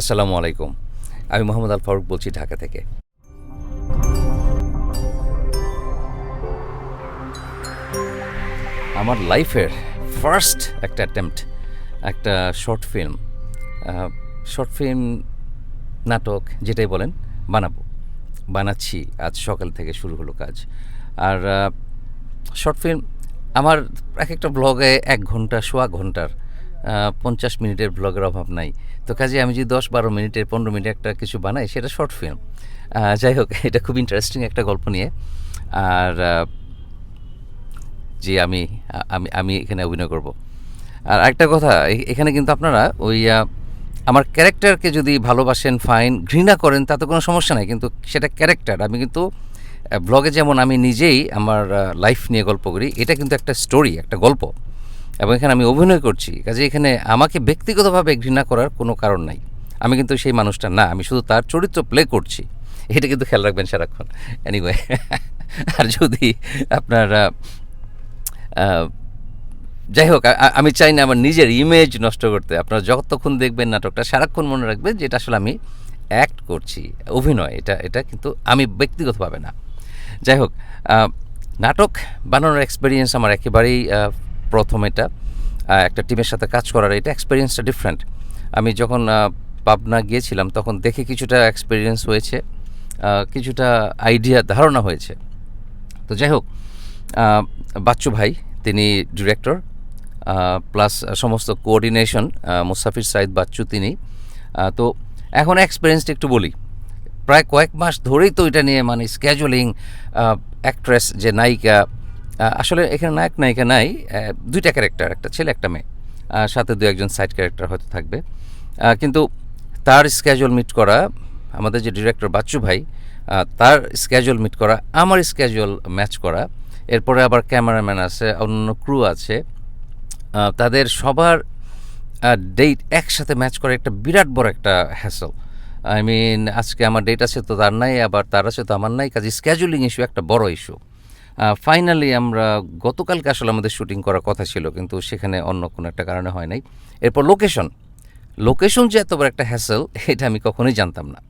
আসসালামু আলাইকুম। আমি মোহাম্মদ আল ফারুক বলছি ঢাকা থেকে। আমার লাইফের ফার্স্ট একটা অ্যাটেম্পট, একটা শর্ট ফিল্ম শর্ট ফিল্ম নাটক যেটাই বলেন, বানাবো। বানাচ্ছি, আজ সকাল থেকে শুরু হলো কাজ। আর শর্ট ফিল্ম আমার এক একটা ব্লগে এক ঘণ্টা, সোয়া ঘণ্টার পঞ্চাশ মিনিটের ব্লগের অভাব নাই। তো কাজে আমি যদি দশ বারো মিনিটের, পনেরো মিনিট একটা কিছু বানাই, সেটা শর্ট ফিল্ম যাই হোক, এটা খুব ইন্টারেস্টিং একটা গল্প নিয়ে। আর যে আমি আমি আমি এখানে অভিনয় করব। আর একটা কথা এখানে কিন্তু আপনারা ওই আমার ক্যারেক্টারকে যদি ভালোবাসেন ফাইন ঘৃণা করেন, তাতে কোনো সমস্যা নাই। কিন্তু সেটা ক্যারেক্টার আমি কিন্তু ব্লগে যেমন আমি নিজেই আমার লাইফ নিয়ে গল্প করি, এটা কিন্তু একটা স্টোরি একটা গল্প। এবং এখানে আমি অভিনয় করছি, কাজে এখানে আমাকে ব্যক্তিগতভাবে ঘৃণা করার কোনো কারণ নাই। আমি কিন্তু সেই মানুষটা না, আমি শুধু তার চরিত্র প্লে করছি। এটা কিন্তু খেয়াল রাখবেন সারাক্ষণ। এনিওয়ে আর যদি আপনার যাই হোক আমি চাই না আমার নিজের ইমেজ নষ্ট করতে। আপনারা যতক্ষণ দেখবেন নাটকটা, সারাক্ষণ মনে রাখবেন যে এটা আসলে আমি অ্যাক্ট করছি, অভিনয়। এটা এটা কিন্তু আমি ব্যক্তিগতভাবে না। যাই হোক নাটক বানানোর এক্সপিরিয়েন্স আমার একেবারেই প্রথম এটা একটা টিমের সাথে কাজ করার, এটা এক্সপিরিয়েন্সটা ডিফারেন্ট আমি যখন পাবনা গিয়েছিলাম, তখন দেখে কিছুটা এক্সপিরিয়েন্স হয়েছে কিছুটা আইডিয়া ধারণা হয়েছে। তো যাই হোক বাচ্চু ভাই, তিনি ডিরেক্টর প্লাস সমস্ত কোঅর্ডিনেশন মুসাফির সাইদ বাচ্চু তিনি। তো এখন এক্সপিরিয়েন্সটা একটু বলি। প্রায় কয়েক মাস ধরেই তো এটা নিয়ে মানে স্ক্যাজুয়ালিং অ্যাক্ট্রেস যে নায়িকা আসলে এখানে নায়ক, নায়িকা নাই দুইটা ক্যারেক্টার একটা ছেলে, একটা মেয়ে। সাথে দু একজন সাইড ক্যারেক্টার হয়তো থাকবে। কিন্তু তার স্ক্যাজুয়াল মিট করা, আমাদের যে ডিরেক্টর বাচ্চু ভাই তার স্ক্যাজুয়াল মিট করা, আমার স্ক্যাজুয়াল ম্যাচ করা, এরপরে আবার ক্যামেরাম্যান আছে অন্য ক্রু আছে তাদের সবার ডেট একসাথে ম্যাচ করে একটা বিরাট বড় একটা হ্যাসল আই মিন আজকে আমার ডেট আছে তো তার নাই, আবার তার আছে তো আমার নাই, কাজে স্ক্যাজুয়ালিং ইস্যু একটা বড় ইস্যু ফাইনালি আমরা গতকালকে আসলে আমাদের শুটিং করার কথা ছিল, কিন্তু সেখানে অন্য কোনো একটা কারণে হয় নাই। এরপর লোকেশন লোকেশন যে এত বড় একটা হ্যাসেল এটা আমি কখনোই জানতাম না।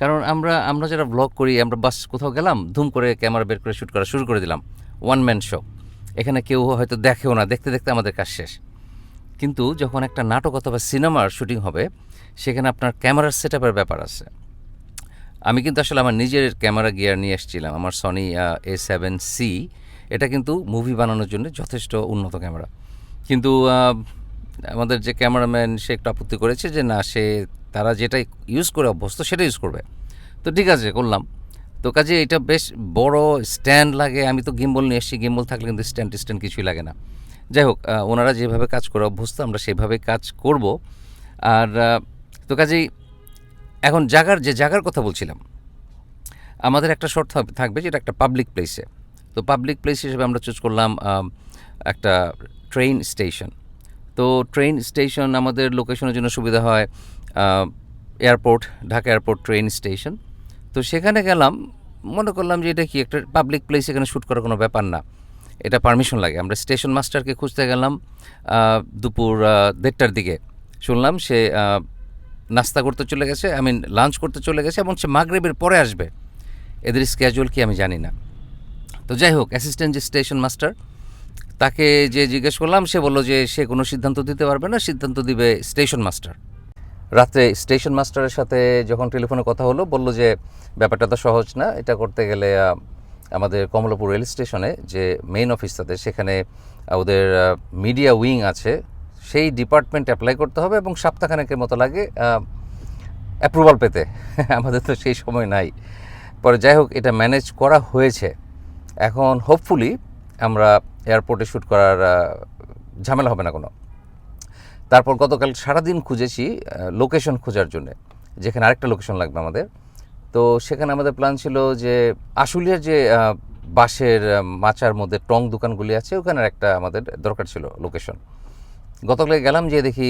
কারণ আমরা আমরা যারা ব্লগ করি, আমরা বাস কোথাও গেলাম, ধুম করে ক্যামেরা বের করে শ্যুট করা শুরু করে দিলাম। ওয়ান ম্যান শো এখানে কেউ হয়তো দেখেও না, দেখতে দেখতে আমাদের কাজ শেষ। কিন্তু যখন একটা নাটক অথবা সিনেমার শুটিং হবে, সেখানে আপনার ক্যামেরার সেট ব্যাপার আছে। আমি কিন্তু আসলে আমার নিজের ক্যামেরা গিয়ার নিয়ে এসেছিলাম, আমার সনি এ সেভেন সি এটা কিন্তু মুভি বানানোর জন্য যথেষ্ট উন্নত ক্যামেরা। কিন্তু আমাদের যে ক্যামেরাম্যান, সে একটু আপত্তি করেছে যে না, সে, তারা যেটা ইউজ করে অভ্যস্ত সেটা ইউজ করবে। তো ঠিক আছে, করলাম। তো কাজে এটা বেশ বড় স্ট্যান্ড লাগে। আমি তো গিম্বল নিয়ে এসেছি গিম্বল থাকলে কিন্তু স্ট্যান্ড স্ট্যান্ড কিছুই লাগে না। যাই হোক ওনারা যেভাবে কাজ করে অভ্যস্ত, আমরা সেভাবে কাজ করব। আর তো কাজেই এখন জাগার যে জাগার কথা বলছিলাম, আমাদের একটা শর্ট থাকবে যেটা একটা পাবলিক প্লেসে তো পাবলিক প্লেস হিসেবে আমরা চুজ করলাম একটা ট্রেন স্টেশন তো ট্রেন স্টেশন আমাদের লোকেশনের জন্য সুবিধা হয় airport Dhaka airport train station তো সেখানে গেলাম, মনে করলাম যে এটা কি একটা পাবলিক প্লেস এখানে শ্যুট করার কোনো ব্যাপার না। এটা পারমিশন লাগে। আমরা স্টেশন মাস্টারকে খুঁজতে গেলাম দুপুর দেড়টার দিকে। শুনলাম সে নাস্তা করতে চলে গেছে আই মিন লাঞ্চ করতে চলে গেছে এবং সে মাগরেবের পরে আসবে। এদের স্ক্যাজুয়াল কি আমি জানি না। তো যাই হোক অ্যাসিস্ট্যান্ট যে স্টেশন মাস্টার তাকে যে জিজ্ঞেস করলাম, সে বলল যে সে কোনো সিদ্ধান্ত দিতে পারবে না, সিদ্ধান্ত দিবে স্টেশন মাস্টার রাত্রে স্টেশন মাস্টারের সাথে যখন টেলিফোনে কথা হলো, বলল যে ব্যাপারটা তো সহজ না, এটা করতে গেলে আমাদের কমলাপুর রেল স্টেশনে যে মেইন অফিস তাদের, সেখানে ওদের মিডিয়া উইং আছে সেই ডিপার্টমেন্ট অ্যাপ্লাই করতে হবে এবং সপ্তাহখানেকের মতো লাগে অ্যাপ্রুভাল পেতে। আমাদের তো সেই সময় নাই। পরে যাই হোক, এটা ম্যানেজ করা হয়েছে। এখন হোপফুলি আমরা এয়ারপোর্টে শ্যুট করার ঝামেলা হবে না কোনো। তারপর গতকাল সারাদিন খুঁজেছি লোকেশন খোঁজার জন্য। যেখানে আরেকটা লোকেশন লাগবে আমাদের। তো সেখানে আমাদের প্ল্যান ছিল যে আশুলিয়ার যে বাঁশের মাচার মধ্যে টং দোকানগুলি আছে, ওখানের একটা আমাদের দরকার ছিল লোকেশন গতকালে গেলাম যে দেখি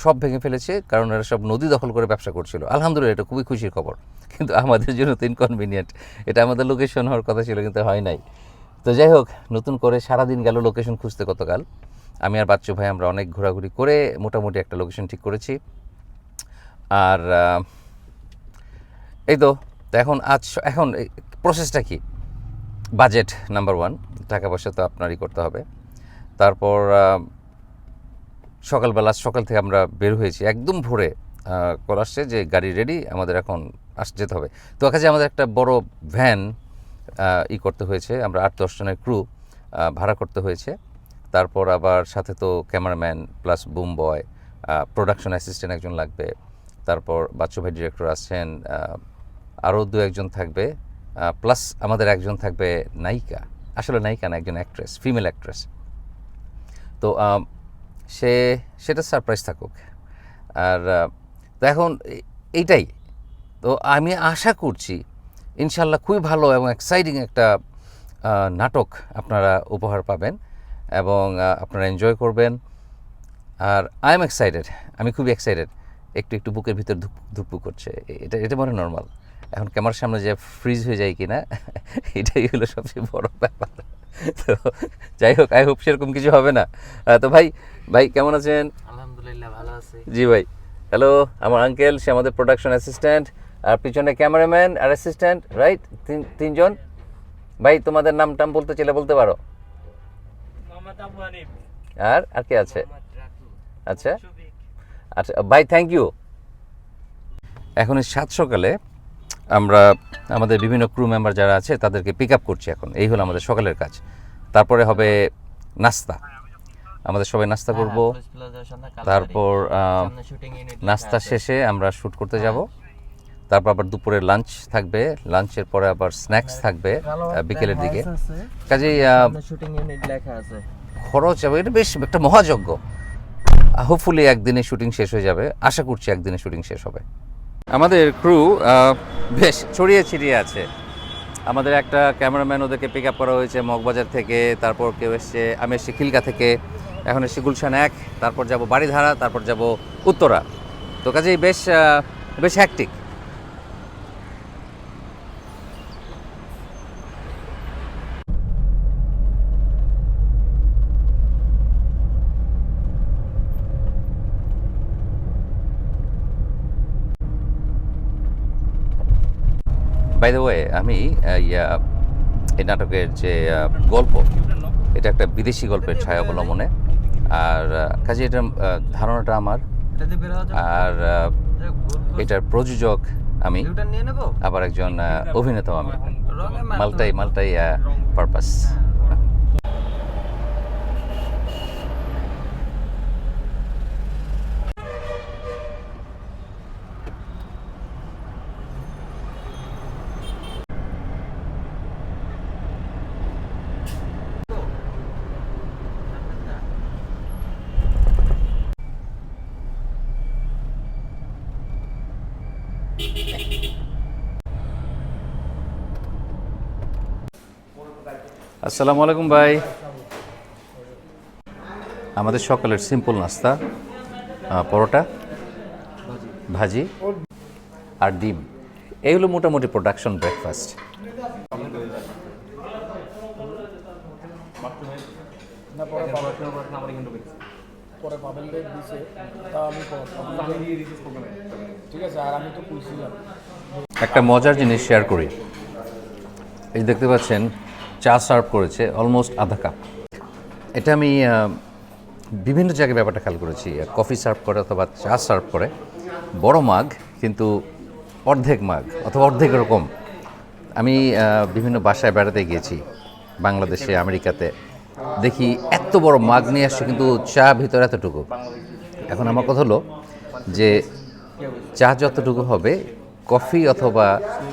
সব ভেঙে ফেলেছে, কারণ এরা সব নদী দখল করে ব্যবসা করছিল। আলহামদুলিল্লাহ, এটা খুবই খুশির খবর। কিন্তু আমাদের জন্য তো ইনকনভিনিয়েন্ট এটা আমাদের লোকেশন হওয়ার কথা ছিল, কিন্তু হয় নাই। তো যাই হোক, নতুন করে সারাদিন গেল লোকেশন খুঁজতে গতকাল। আমি আর বাচ্চু ভাই আমরা অনেক ঘোরাঘুরি করে মোটামুটি একটা লোকেশন ঠিক করেছি। আর এই তো এখন আজ, এখন প্রসেসটা কি? বাজেট নাম্বার ওয়ান টাকা পয়সা তো আপনারই করতে হবে। তারপর সকালবেলা, সকাল থেকে আমরা বের হয়েছি। একদম ভোরে কল আসছে যে গাড়ি রেডি আমাদের এখন আস, যেতে হবে। তো কাছে আমাদের একটা বড় ভ্যান ই করতে হয়েছে। আমরা আট, দশ জনের ক্রু ভাড়া করতে হয়েছে। তারপর আবার সাথে তো cameraman plus boom boy production assistant একজন লাগবে। তারপর বাচ্চু ভাই ডিরেক্টর আছেন আরও দু একজন থাকবে প্লাস আমাদের একজন থাকবে নায়িকা। আসলে নায়িকা না, একজন অ্যাক্ট্রেস ফিমেল অ্যাক্ট্রেস তো সে, সেটা সারপ্রাইজ থাকুক। আর তো এখন এইটাই। তো আমি আশা করছি ইনশাল্লাহ খুবই ভালো এবং এক্সাইটিং একটা নাটক আপনারা উপহার পাবেন এবং আপনারা এনজয় করবেন। আর আই এম এক্সাইটেড আমি খুবই এক্সাইটেড একটু একটু বুকের ভিতর ধুক ধুকপুক করছে। এটা এটা মনে নর্মাল এখন ক্যামেরার সামনে যে ফ্রিজ হয়ে যায় কি না এটাই হলো সবচেয়ে বড় ব্যাপার। তো যাই হোক আই হোপ সেরকম কিছু হবে না। তো ভাই ভাই কেমন আছেন? আলহামদুলিল্লাহ ভালো আছি। জি ভাই। হ্যালো আমার আঙ্কেল সে আমাদের প্রোডাকশন অ্যাসিস্ট্যান্ট আর পিছনে ক্যামেরাম্যান আর অ্যাসিস্ট্যান্ট রাইট তিন তিনজন? ভাই তোমাদের নাম টাম বলতে চাইলে বলতে পারো। মোহাম্মদ আবু হানিফ। আর আর কে আছে? আচ্ছা। আচ্ছা ভাই থ্যাংক ইউ এখন সাত সকালে আমরা আমাদের বিভিন্ন ক্রু মেম্বার যারা আছে তাদেরকে পিক আপ করছি এখন। এই হলো আমাদের সকালের কাজ। তারপরে হবে নাস্তা। আমাদের সবাই নাস্তা করব। হ্যাঁ, সামনে কালবাড়ি। তারপর নাস্তা শেষে আমরা শ্যুট করতে যাব। তারপর আবার দুপুরে লাঞ্চ থাকবে। লাঞ্চের পরে আবার স্ন্যাক্স থাকবে বিকেলের দিকে। কাজেই খরচ এবং এটা বেশ একটা মহাযজ্ঞ। হোপফুলি একদিনে শুটিং শেষ হয়ে যাবে। আশা করছি একদিনে শুটিং শেষ হবে। আমাদের ক্রু বেশ ছড়িয়ে ছিটিয়ে আছে। আমাদের একটা ক্যামেরাম্যান ওদেরকে পিক আপ করা হয়েছে মগবাজার থেকে, তারপর কেউ এসছে, আমি এসছি খিলকা থেকে, এখন এসছি গুলশান এক, তারপর যাব বাড়িধারা তারপর যাব উত্তরা। তো কাজেই বেশ বেশ হ্যাকটিক বাই দ্য ওয়ে আমি ইয়া এই নাটকের যে গল্প এটা একটা বিদেশি গল্পের ছায়া অবলম্বনে। আর কাজে এটা ধারণাটা আমার। আর। এটার প্রযোজক আমি। আবার একজন অভিনেতা অভিনেতাও আমি। মাল্টাই মাল্টাই পারপাস আসসালামু আলাইকুম ভাই। আমাদের সকালের সিম্পল নাস্তা পরোটা, ভাজি আর ডিম। এই হলো মোটামুটি প্রোডাকশন ব্রেকফাস্ট একটা মজার জিনিস শেয়ার করি। এই দেখতে পাচ্ছেন চা সার্ভ করেছে অলমোস্ট আধা কাপ। এটা আমি বিভিন্ন জায়গায় ব্যাপারটা খেয়াল করেছি। কফি সার্ভ করে অথবা চা সার্ভ করে। বড় মাগ, কিন্তু অর্ধেক মাগ, অথবা অর্ধেক এরকম আমি বিভিন্ন বাসায় বেড়াতে গিয়েছি, বাংলাদেশে, আমেরিকাতে। দেখি এত বড় মাগ নিয়ে আসছে, কিন্তু চা ভিতরে এতটুকু। এখন আমার কথা হলো যে, চা যতটুকু হবে কফি অথবা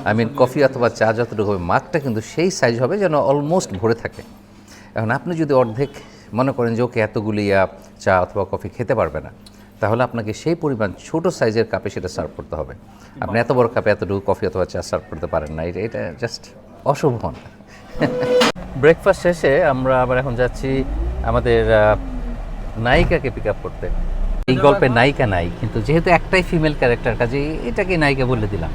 আই মিন কফি অথবা চা যতটুকু হবে মাগটা কিন্তু সেই সাইজ হবে যেন অলমোস্ট ভরে থাকে। এখন আপনি যদি অর্ধেক মনে করেন যে, ওকে, এতগুলি চা অথবা কফি খেতে পারবে না, তাহলে আপনাকে সেই পরিমাণ ছোট সাইজের কাপে সেটা সার্ভ করতে হবে। আপনি এত বড় কাপে এতটুকু কফি অথবা চা সার্ভ করতে পারেন না, এটা এটা জাস্ট অশোভন ব্রেকফাস্ট শেষে আমরা আবার এখন যাচ্ছি আমাদের নায়িকাকে পিক আপ করতে। এই গল্পে নায়িকা নাই কিন্তু যেহেতু একটাই ফিমেল ক্যারেক্টার কাজে এটাকে নায়িকা বলে দিলাম।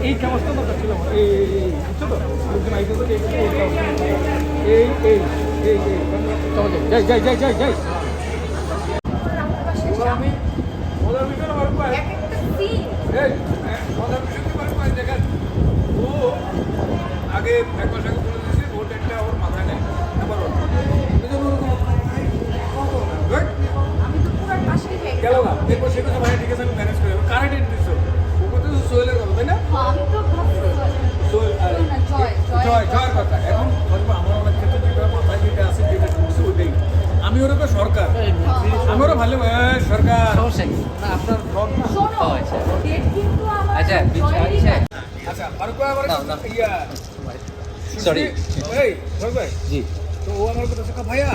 এই কাগজটা দরকার ছিল। এই এই এই বুঝছ তো লোকজন আইতে তো এই এই। এই যাই যাই যাই যাই যাই আমি ওদের আমি ওরা ভালো সরকার। না আপনার না? আচ্ছা। আচ্ছা আচ্ছা। আচ্ছা। ইয়া. এই ভাই ভাই। জি। তো ও আমার কথা ভাইয়া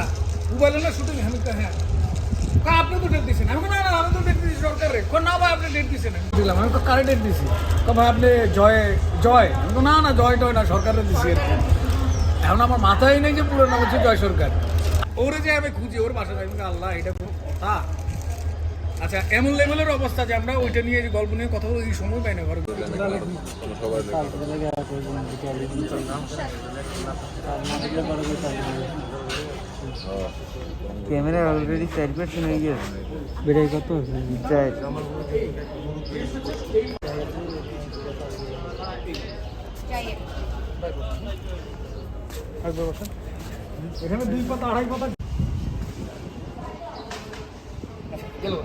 মোবাইলে না শুটিং আমি তো হ্যাঁ। আপনি তো ডেট আমি না না আমি তো ডেট দিছি সরকারে। কোন না ভাই আপনি ডেট দিছেন। দিলাম। আমি তো কারে ডেট দিছি? তো ভাই আপনি জয় জয়। আমি তো না না জয় টয় না সরকারে দিছি। এখন আমার মাথায় নেই যে পুরো নাম হচ্ছে জয় সরকার। ওরে যে আমি খুঁজি ওর বাসা আমি আল্লাহ এটা কথা আচ্ছা এমন লেভেলের অবস্থা যে আমরা ওইটা নিয়ে যে গল্প নিয়ে কথা বলি সময় পাই না ঘরে ক্যামেরা অলরেডি চার পার্সেন্ট হয়ে গেছে। বেড়ে কত চার। এখানে দুই পাতা আড়াই পাতা গেল।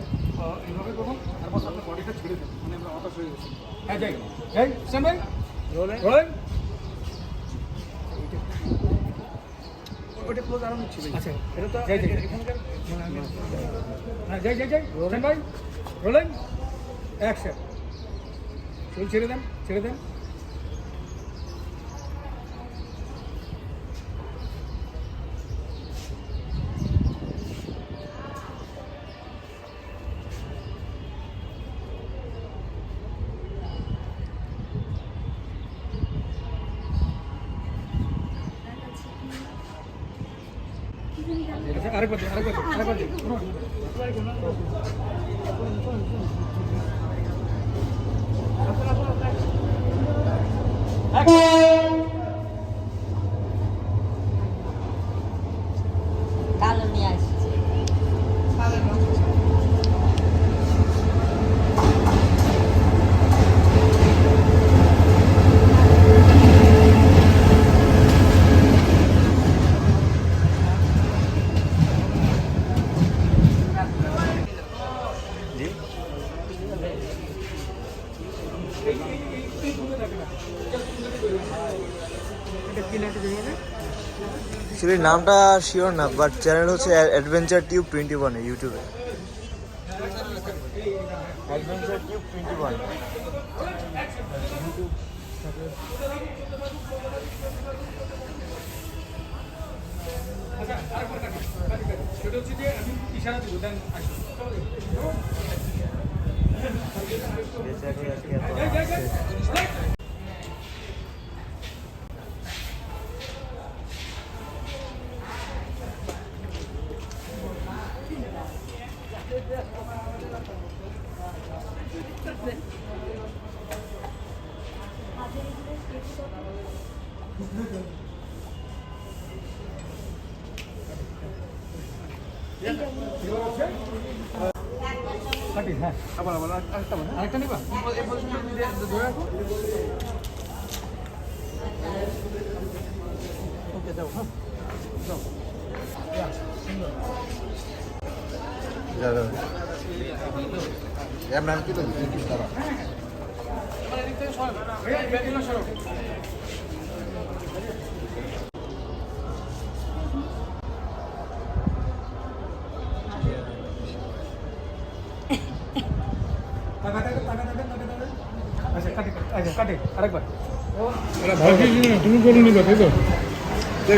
এইভাবে করুন তারপর আপনার বডিটা ছেড়ে দেন মানে আমরা হতাশ হয়ে গেছি হ্যাঁ যাই। যাই সেন ভাই। ওটা ক্লোজ আচ্ছা। এটা তো এখানকার হ্যাঁ যাই যাই যাই। সেন ভাই। রোলিং অ্যাকশন চুল ছেড়ে দেন ছেড়ে দেন। আচ্ছা, আরেকবার দিন আরেকবার দিন আরেকবার দিন কালো নিয়ে আসছে অ্যাকচুয়ালি নামটা শিওর না বাট চ্যানেল হচ্ছে অ্যাডভেঞ্চার টিউব টোয়েন্টি ওয়ানে ইউটিউবে অ্যাডভেঞ্চার টিউব টোয়েন্টি ওয়ান সেটা হচ্ছে যে আমি ইশারা দিব দেন আসুন যাই যাই যাই কাটি হ্যাঁ আবার আবার আরেকটা আরেকটা নিবা? এই পজিশনটা ধরে রাখো। ওকে দাও হ্যাঁ দাও এর নাম কি তো? এই ব্যাগগুলো সরাও কাটি আরেকবার।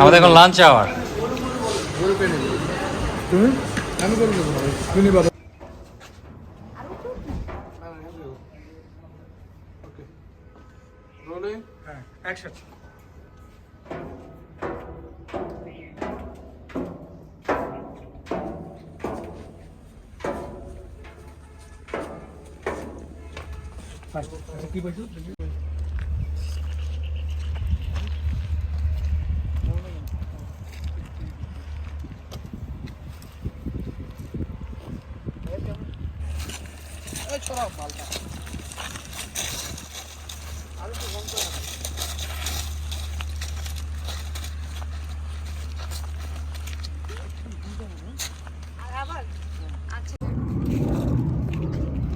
আমাদের এখন লাঞ্চ আওয়ার তুমি? আমি করে নিবা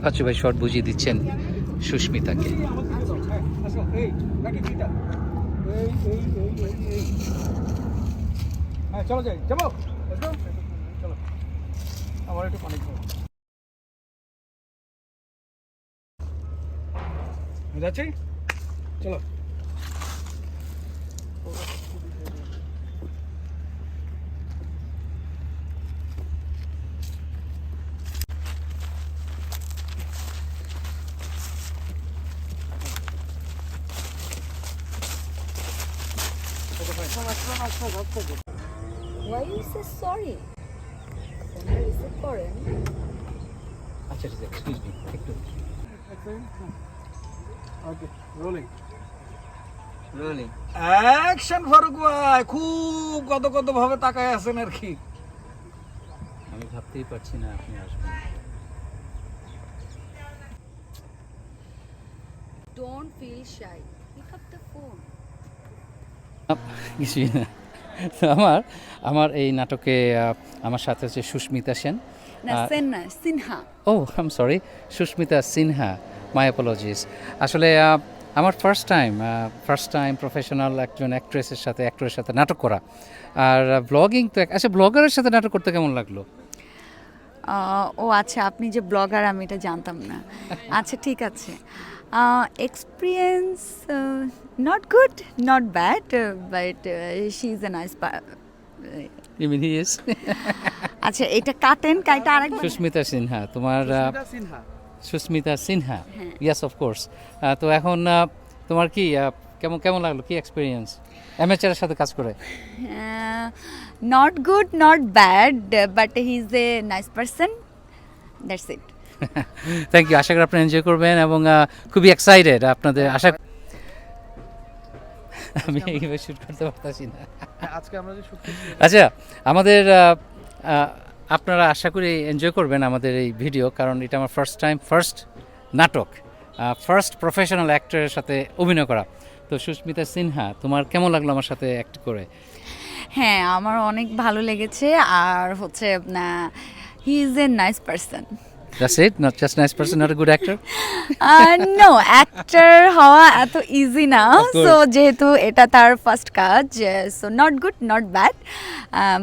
পাচ্ছু ভাই শর্ট বুঝিয়ে দিচ্ছেন সুস্মিতাকে। হ্যাঁ চলো যাই যাব Let's go. চলো আমার একটু পানি খাব যাচ্ছি চলো Why you say sorry? Somebody is foreign. আচ্ছা ঠিক আছে এক্সকিউজ মি একটু okay rolling rolling action Faruk ভাই খুব কত কত ভাবে তাকায় আছেন আর কি। আমি ভাবতেই পারছি না আপনি আসবেন. কিছুই না। আমার আমার এই নাটকে আমার সাথে হচ্ছে Sushmita Sen. Sinha. Oh I'm sorry Sushmita Sinha. My apologies আসলে আমার first time first time professional একজন অ্যাক্ট্রেসের সাথে অ্যাক্টরের সাথে নাটক করা। আর ব্লগিং তো আচ্ছা ব্লগারের সাথে নাটক করতে কেমন লাগল? ও আচ্ছা আপনি যে ব্লগার আমি এটা জানতাম না। আচ্ছা ঠিক আছে। Experience not good not bad but she is a nice you he is আচ্ছা এটা কাটেন কাইটা আরেকবার সুস্মিতা সিনহা তোমার Sushmita Sinha. Yes of course তো এখন তোমার কি কেমন কেমন লাগল? কি এক্সপিরিয়েন্স অ্যামেচারের সাথে কাজ করে? Not good not bad but he is a nice person that's it thank you আশা করি আপনি এনজয় করবেন এবং খুবই এক্সাইটেড আপনাদের আশা আমি এইভাবে শুট করতে পারতাছি না। আজকে আমরা যে শুট আচ্ছা আমাদের আপনারা আশা করি এনজয় করবেন আমাদের এই ভিডিও কারণ এটা আমার ফার্স্ট টাইম ফার্স্ট নাটক ফার্স্ট প্রফেশনাল অ্যাক্টরের সাথে অভিনয় করা। তো সুস্মিতা সিনহা, তোমার কেমন লাগল আমার সাথে অ্যাক্ট করে? হ্যাঁ আমার অনেক ভালো লেগেছে, আর হচ্ছে he is a nice person that's it not just nice person not a good actor no actor হওয়া এত ইজি না। সো যেহেতু এটা তার ফার্স্ট কাজ so not good not bad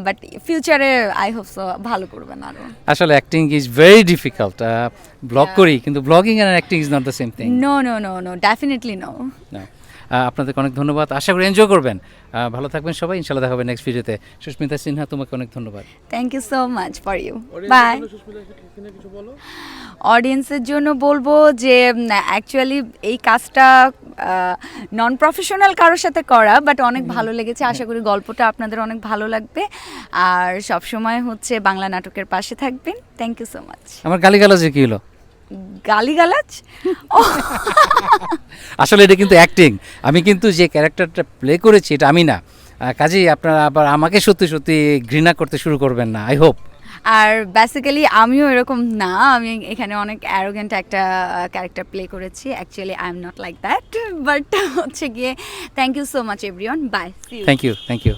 but ফিউচারে আই হোপ সো ভালো করবেন আরও। আসলে acting is very difficult blog করি কিন্তু blogging and acting is not the same thing no no no no definitely না আপনাদেরকে অনেক ধন্যবাদ। আশা করি এনজয় করবেন। ভালো থাকবেন সবাই। ইনশাল্লাহ দেখা হবে নেক্সট ভিডিওতে সুস্মিতা সিনহা তোমাকে অনেক ধন্যবাদ। Thank you so much for you bye অডিয়েন্সের জন্য বলব যে অ্যাকচুয়ালি এই কাজটা নন প্রফেশনাল কারোর সাথে করা বাট অনেক ভালো লেগেছে। আশা করি গল্পটা আপনাদের অনেক ভালো লাগবে। আর সবসময় হচ্ছে বাংলা নাটকের পাশে থাকবেন। থ্যাংক ইউ সো মাচ আমার গালিগালাজে কি হলো? গালিগালাজ? আসলে এটা কিন্তু অ্যাক্টিং আমি কিন্তু যে ক্যারেক্টারটা প্লে করেছি এটা আমি না। কাজেই আপনারা আবার আমাকে সত্যি সত্যি ঘৃণা করতে শুরু করবেন না আই হোপ আর বেসিক্যালি আমিও এরকম না আমি এখানে অনেক অ্যারোগেন্ট একটা ক্যারেক্টার প্লে করেছি। Actually I am not like that but হচ্ছে গিয়ে thank you so much everyone bye thank you thank you